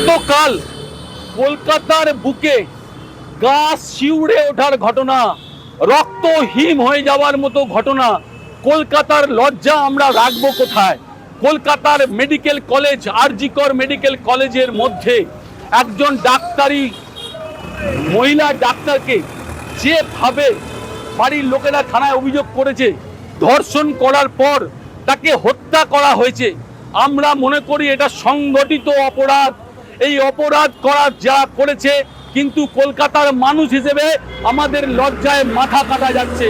গতকাল কলকাতার বুকে গাছ শিউড়ে ওঠার ঘটনা, রক্ত হিম হয়ে যাওয়ার মতো ঘটনা, কলকাতার লজ্জা আমরা রাখব কোথায়? কলকাতার মেডিকেল কলেজ, আরজিকর মেডিকেল কলেজের মধ্যে একজন ডাক্তারি, মহিলা ডাক্তারকে যেভাবে বাড়ির লোকেরা থানায় অভিযোগ করেছে, ধর্ষণ করার পর তাকে হত্যা করা হয়েছে। আমরা মনে করি এটা সংগঠিত অপরাধ। এই অপরাধ করা যা করেছে, কিন্তু কলকাতার মানুষ হিসেবে আমাদের লজ্জায় মাথা কাটা যাচ্ছে।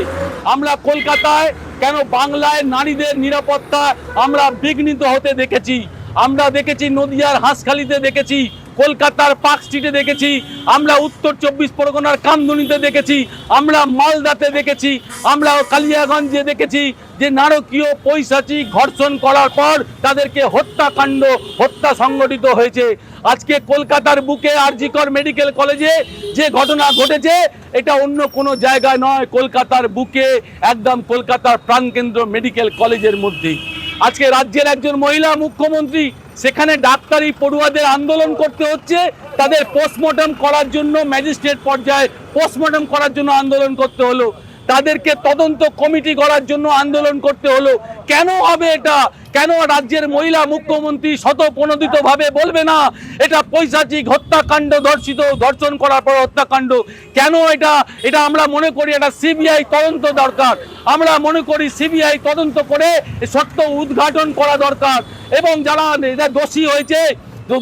আমরা কলকাতায় কেন বাংলায় নারীদের নিরাপত্তা আমরা বিঘ্নিত হতে দেখেছি। আমরা দেখেছি নদিয়ার হাঁসখালিতে দেখেছি। কলকাতার পার্ক স্ট্রিটে দেখেছি, আমরা উত্তর চব্বিশ পরগনার কামদুনিতে দেখেছি, আমরা মালদাতে দেখেছি, আমরা কালিয়াগঞ্জে দেখেছি যে নারকীয় পৈশাচি ঘর্ষণ করার পর তাদেরকে হত্যাকাণ্ড, হত্যা সংগঠিত হয়েছে। আজকে কলকাতার বুকে আরজিকর মেডিকেল কলেজে যে ঘটনা ঘটেছে, এটা অন্য কোনো জায়গায় নয়, কলকাতার বুকে, একদম কলকাতার প্রাণকেন্দ্র মেডিকেল কলেজের মধ্যেই। আজকে রাজ্যের একজন মহিলা মুখ্যমন্ত্রী, সেখানে ডাক্তারি পড়ুয়াদের আন্দোলন করতে হচ্ছে, তাদের পোস্টমর্টম করার জন্য ম্যাজিস্ট্রেট পর্যায়ে পোস্টমর্টম করার জন্য আন্দোলন করতে হলো। তাদেরকে তদন্ত কমিটি করার জন্য আন্দোলন করতে হলো। কেন হবে এটা? কেন রাজ্যের মহিলা মুখ্যমন্ত্রী শতপ্রণোদিত ভাবে বলবে না, এটা পৈশাচিক হত্যাকাণ্ড ধর্ষিত, ধর্ষণ করার পর হত্যাকাণ্ড কেন এটা? এটা আমরা মনে করি এটা সিবিআই তদন্ত দরকার। আমরা মনে করি সিবিআই তদন্ত করে সত্য উদ্ঘাটন করা দরকার। এবং যারা এটা দোষী হয়েছে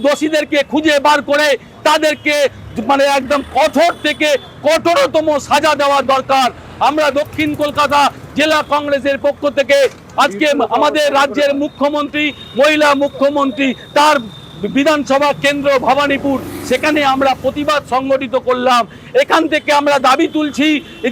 দোষীদেরকে খুঁজে বার করে তাদেরকে মানে একদম কঠোর থেকে কঠোরতম সাজা দেওয়া দরকার। আমরা দক্ষিণ কলকাতা জেলা কংগ্রেসের পক্ষ থেকে আজকে আমাদের রাজ্যের মুখ্যমন্ত্রী মহিলা মুখ্যমন্ত্রী তার বিধানসভা কেন্দ্র ভবানীপুর, সেখানে আমরা প্রতিবাদ সংগঠিত করলাম। এখান থেকে আমরা দাবি তুলছি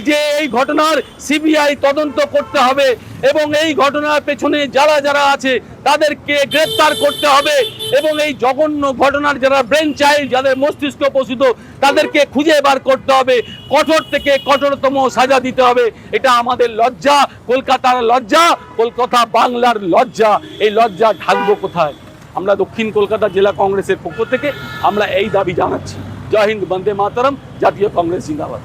যে এই ঘটনার সিবিআই তদন্ত করতে হবে এবং এই ঘটনার পেছনে যারা যারা আছে, তাদেরকে গ্রেপ্তার করতে হবে এবং এই জঘন্য ঘটনার যারা ব্রেন চাইল্ড যাদের মস্তিষ্ক প্রসূত তাদেরকে খুঁজে বার করতে হবে। কঠোর থেকে কঠোরতম সাজা দিতে হবে। এটা আমাদের লজ্জা, কলকাতার লজ্জা, কলকাতা বাংলার লজ্জা। এই লজ্জা ঢাকবো কোথায়? আমরা দক্ষিণ কলকাতা জেলা কংগ্রেসের পক্ষ থেকে আমরা এই দাবি জানাচ্ছি। জয় হিন্দ, বন্দে মাতরম, জাতীয় কংগ্রেস জিন্দাবাদ।